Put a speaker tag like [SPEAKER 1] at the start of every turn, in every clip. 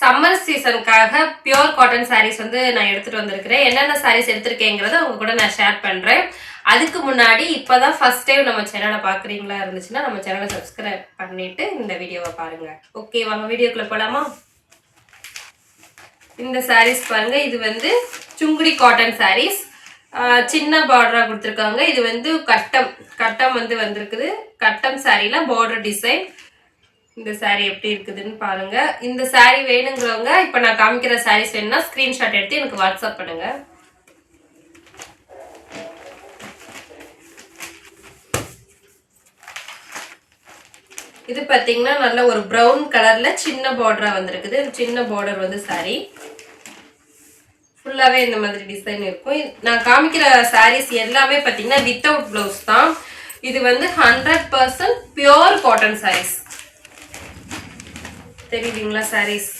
[SPEAKER 1] Summer சீசனுக்காக pure cotton saris வந்து நான் எடுத்துகிட்டு வந்திருக்கிறேன். என்னென்ன சாரீஸ் எடுத்திருக்கேங்கிறத உங்க கூட நான் ஷேர் பண்ணுறேன் அதுக்கு முன்னாடி இப்போ தான் ஃபர்ஸ்ட் டைம் நம்ம சேனலை பார்க்குறீங்களா இருந்துச்சுன்னா நம்ம சேனலை சப்ஸ்கிரைப் பண்ணிட்டு இந்த வீடியோவை பாருங்கள் ஓகே வாங்க வீடியோக்குள்ளே போகலாமா இந்த சாரீஸ் பாருங்கள் இது வந்து சுங்குடி காட்டன் சாரீஸ் சின்ன பார்டராக கொடுத்துருக்காங்க. இது வந்து கட்டம் கட்டம் வந்து வந்திருக்குது. கட்டம் சாரியில பார்டர் டிசைன் இந்த saree எப்படி இருக்குதுன்னு பாருங்க. இந்த saree வேணுங்கிறவங்க இப்போ நான் காமிக்கிற சாரீஸ் வேணும்னா ஸ்க்ரீன்ஷாட் எடுத்து எனக்கு வாட்ஸ்அப் பண்ணுங்க. இது பார்த்தீங்கன்னா நல்ல ஒரு ப்ரௌன் கலர்ல சின்ன பார்டரா வந்திருக்குது. சின்ன பார்டர் வந்து saree. ஃபுல்லாகவே இந்த மாதிரி டிசைன் இருக்கும். நான் காமிக்கிற சாரீஸ் எல்லாமே பார்த்தீங்கன்னா வித்தவுட் ப்ளவுஸ் தான். இது வந்து hundred percent pure cotton saris தெரியுதுங்களா saris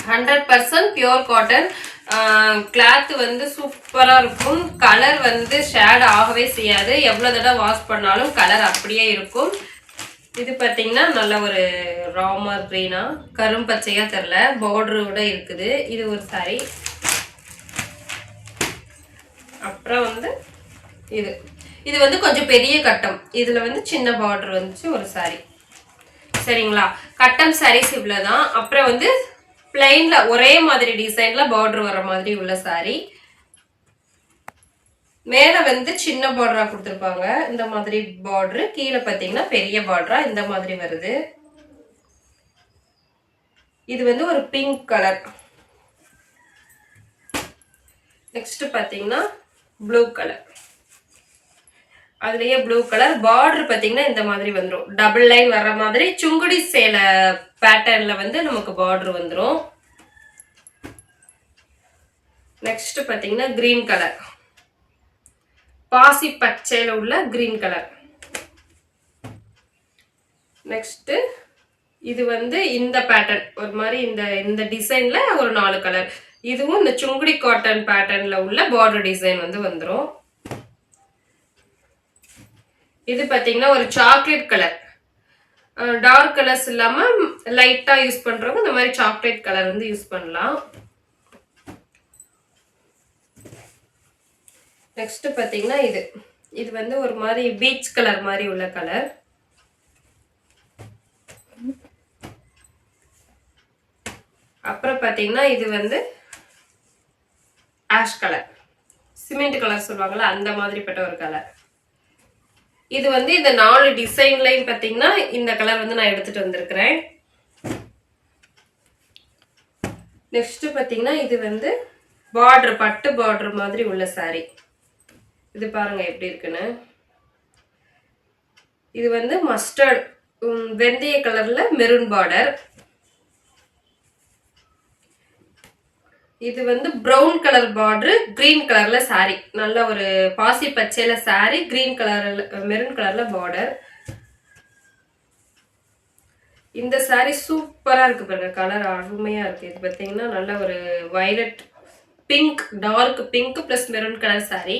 [SPEAKER 1] hundred percent pure cotton cloth வந்து சூப்பராக இருக்கும். கலர் வந்து ஷேட் ஆகவே செய்யாது. எவ்வளோ தடவை வாஷ் பண்ணாலும் கலர் அப்படியே இருக்கும். இது பார்த்தீங்கன்னா நல்ல ஒரு ராமர் க்ரீனா கரும்பச்சையாக தெரில பார்டரோட இருக்குது. இது ஒரு சாரி அப்புறம் வந்து இது. இது வந்து கொஞ்சம் பெரிய கட்டம். இதில் வந்து சின்ன பார்டர் வந்துச்சு ஒரு சாரி சரிங்களா? கட்டம் sarees இவ்வளோதான் அப்புறம் வந்து பிளெயினில் ஒரே மாதிரி டிசைனில் பார்டர் வர மாதிரி உள்ள சாரீ மேலே வந்து சின்ன பார்டராக கொடுத்துருப்பாங்க. இந்த மாதிரி பார்ட்ரு கீழே பார்த்தீங்கன்னா பெரிய பார்டரா இந்த மாதிரி வருது. இது வந்து ஒரு பிங்க் கலர் நெக்ஸ்ட் பார்த்தீங்கன்னா ப்ளூ கலர் அதுலயே ப்ளூ கலர் பார்டர் பார்த்தீங்கன்னா இந்த மாதிரி வந்துடும் டபுள் லைன் வர்ற மாதிரி சுங்குடி சேலை பேட்டர்னில் வந்து நமக்கு பார்டர் வந்துடும் நெக்ஸ்ட் பார்த்தீங்கன்னா க்ரீன் கலர் பாசி பச்சையில் உள்ள க்ரீன் கலர் நெக்ஸ்ட்டு இது வந்து இந்த பேட்டர்ன் ஒரு மாதிரி இந்த இந்த டிசைனில் ஒரு நாலு கலர் இதுவும் இந்த சுங்குடி காட்டன் பேட்டர்னில் உள்ள பார்டர் டிசைன் வந்து வந்துடும் இது பார்த்தீங்கன்னா ஒரு சாக்லேட் கலர் டார்க் கலர்ஸ் இல்லாமல் லைட்டாக யூஸ் பண்ணுறவங்க இந்த மாதிரி சாக்லேட் கலர் வந்து யூஸ் பண்ணலாம். நெக்ஸ்ட் பார்த்தீங்கன்னா இது. இது வந்து ஒரு மாதிரி பீச் கலர் மாதிரி உள்ள கலர் அப்புறம் பார்த்தீங்கன்னா இது வந்து ஆஷ் கலர் சிமெண்ட் கலர் சொல்லுவாங்கள்ல அந்த மாதிரிப்பட்ட ஒரு கலர் இது வந்து இந்த நாலு டிசைன்லையும் பார்த்தீங்கன்னா இந்த கலர் வந்து நான் எடுத்துகிட்டு வந்திருக்கிறேன். நெக்ஸ்ட்டு பார்த்தீங்கன்னா இது வந்து பார்டர் பட்டு பார்டர் மாதிரி உள்ள சாரீ இது பாருங்கள் எப்படி இருக்குன்னு. இது வந்து மஸ்டர்ட் வெந்தய கலரில் மெரூன் பார்டர் இது வந்து பிரவுன் கலர் பார்டரு கிரீன் கலர்ல சாரி நல்ல ஒரு பாசி பச்சையில் சாரி கிரீன் கலர்ல மெரூன் கலர்ல பார்டர் இந்த saree சூப்பரா இருக்கு பாருங்க. கலர் அருமையா இருக்கு. இது பார்த்தீங்கன்னா நல்ல ஒரு violet pink dark pink plus maroon colour sari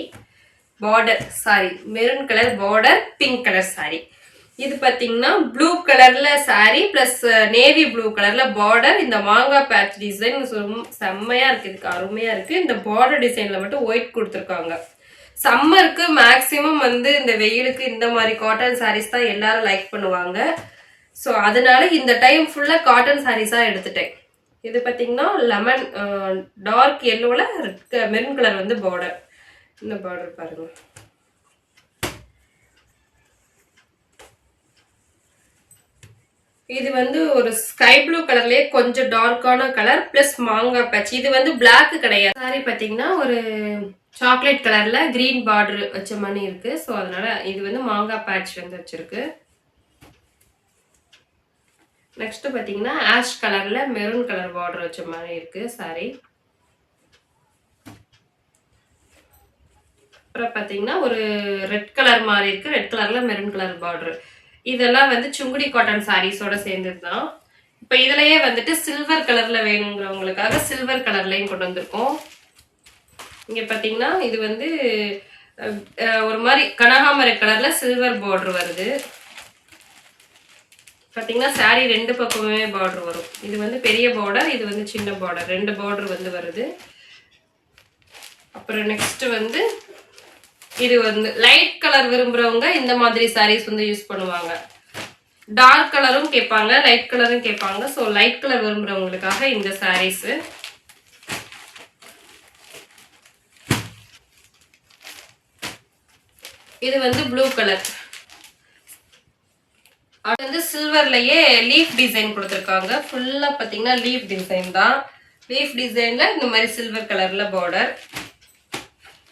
[SPEAKER 1] border sari maroon colour border pink colour sari இது பார்த்தீங்கன்னா ப்ளூ கலரில் சாரீ ப்ளஸ் நேவி ப்ளூ கலரில் பார்டர் இந்த மாங்காய் பேட்ச் டிசைன் செம்மையாக இருக்குது இதுக்கு அருமையாக இருக்குது இந்த பார்டர் டிசைனில் மட்டும் ஒயிட் கொடுத்துருக்காங்க. சம்மருக்கு மேக்ஸிமம் வந்து இந்த வெயிலுக்கு இந்த மாதிரி காட்டன் சாரீஸ் தான் எல்லாரும் லைக் பண்ணுவாங்க. ஸோ அதனால இந்த டைம் ஃபுல்லாக காட்டன் சாரீஸாக எடுத்துட்டேன். இது பார்த்தீங்கன்னா லெமன் டார்க் எல்லோவில் மெரூன் கலர் வந்து பார்டர் இந்த பார்டர் பாருங்கள் இது வந்து ஒரு ஸ்கை ப்ளூ கலர்லயே கொஞ்சம் டார்க்கான கலர் பிளஸ் மாங்காய் பச்சை இது வந்து பிளாக் கிடையாது. சாரி பார்த்தீங்கன்னா ஒரு சாக்லேட் கலர்ல கிரீன் பார்டர் வச்ச மாதிரி இருக்கு. ஸோ அதனால இது வந்து மாங்காய் பேட்ச் வந்து வச்சிருக்கு. நெக்ஸ்ட் பார்த்தீங்கன்னா ஆஷ் கலர்ல மெரூன் கலர் பார்டர் வச்ச மாதிரி இருக்கு சாரி அப்புறம் பார்த்தீங்கன்னா ஒரு ரெட் கலர் மாதிரி இருக்கு. ரெட் கலர்ல மெரூன் கலர் பார்டர் இதெல்லாம் வந்து சுங்குடி காட்டன் சாரீஸோட சேர்ந்தது தான் இப்போ இதுலயே வந்துட்டு சில்வர் கலர்ல வேணுங்கிறவங்களுக்காக சில்வர் கலர்லையும் கொண்டு வந்திருக்கோம். இங்க பார்த்தீங்கன்னா இது வந்து ஒரு மாதிரி கனகாமரை கலர்ல சில்வர் பார்டர் வருது. பார்த்தீங்கன்னா சாரீ ரெண்டு பக்கமுமே பார்டர் வரும். இது வந்து பெரிய பார்டர் இது வந்து சின்ன பார்டர் ரெண்டு பார்டர் வந்து வருது. அப்புறம் நெக்ஸ்ட் வந்து இது வந்து லைட் கலர் விரும்புறவங்க இந்த மாதிரி சாரீஸ் வந்து யூஸ் பண்ணுவாங்க. டார்க் கலரும் கேட்பாங்க லைட் கலரும் கேட்பாங்க. ஸோ லைட் கலர் விரும்புறவங்களுக்காக இந்த சாரீஸு இது வந்து ப்ளூ கலர் அது வந்து சில்வர்லயே லீஃப் டிசைன் கொடுத்துருக்காங்க. ஃபுல்லா பாத்தீங்கன்னா லீஃப் டிசைன் தான். லீஃப் டிசைன்ல இந்த மாதிரி சில்வர் கலர்ல பார்டர்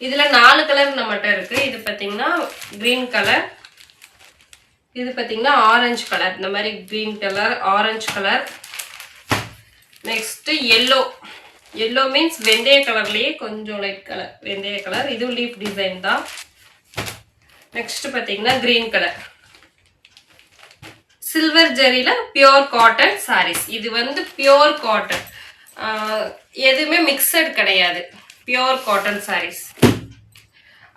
[SPEAKER 1] இதில் நாலு கலர் நம்மகிட்ட இருக்குது இது பார்த்திங்கன்னா க்ரீன் கலர் இது பார்த்திங்கன்னா ஆரஞ்சு கலர் இந்த மாதிரி green colour orange colour next yellow yellow means வெந்தய கலர்லேயே கொஞ்சம் லைட் கலர் வெந்தய கலர் இதுவும் லீஃப் டிசைன் தான். நெக்ஸ்ட் பார்த்தீங்கன்னா க்ரீன் கலர் சில்வர் ஜெரியில் பியோர் காட்டன் சாரீஸ் இது வந்து பியோர் காட்டன் எதுவுமே மிக்சட் கிடையாது. பியோர் காட்டன் சாரீஸ்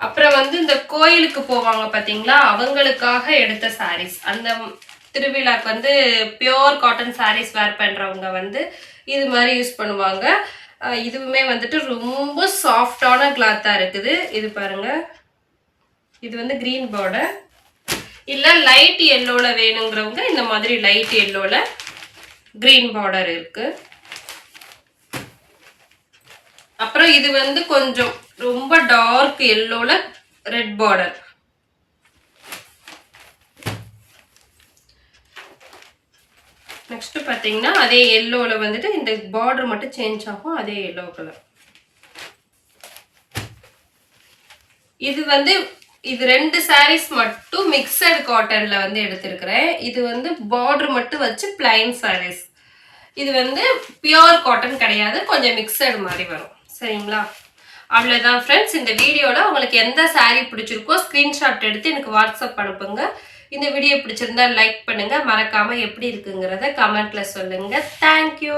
[SPEAKER 1] அப்புறம் வந்து இந்த கோயிலுக்கு போவாங்க பார்த்தீங்களா அவங்களுக்காக எடுத்த சாரீஸ் அந்த திருவிழாக்கு வந்து பியோர் காட்டன் சாரீஸ் வேர் பண்ணுறவங்க வந்து இது மாதிரி யூஸ் பண்ணுவாங்க. இதுவுமே வந்துட்டு ரொம்ப சாஃப்டான கிளாத்தாக இருக்குது. இது பாருங்க. இது வந்து க்ரீன் பார்டர் இல்லை லைட் எல்லோவில் வேணுங்கிறவங்க இந்த மாதிரி லைட் எல்லோவில் க்ரீன் பார்டர் இருக்குது அப்புறம் இது வந்து கொஞ்சம் ரொம்ப டார்க் எல்லோல ரெட் பார்டர் நெக்ஸ்ட் பார்த்தீங்கன்னா அதே எல்லோல வந்துட்டு இந்த பார்டர் மட்டும் சேஞ்ச் ஆகும் அதே எல்லோ கலர் இது வந்து இது ரெண்டு சாரீஸ் மட்டும் மிக்சட் காட்டன்ல வந்து எடுத்திருக்கிறேன். இது வந்து பார்டர் மட்டும் வச்சு பிளைன் சாரீஸ் இது வந்து பியோர் காட்டன் கிடையாது கொஞ்சம் மிக்சடு மாதிரி வரும். சரிங்களா? அவ்வளோதான் ஃப்ரெண்ட்ஸ் இந்த வீடியோவில் உங்களுக்கு எந்த சாரீ பிடிச்சிருக்கோ ஸ்க்ரீன்ஷாட் எடுத்து எனக்கு வாட்ஸ்அப் அனுப்புங்க. இந்த வீடியோ பிடிச்சிருந்தா லைக் பண்ணுங்கள் மறக்காமல் எப்படி இருக்குங்கிறத கமெண்ட்ல சொல்லுங்கள் தேங்க்யூ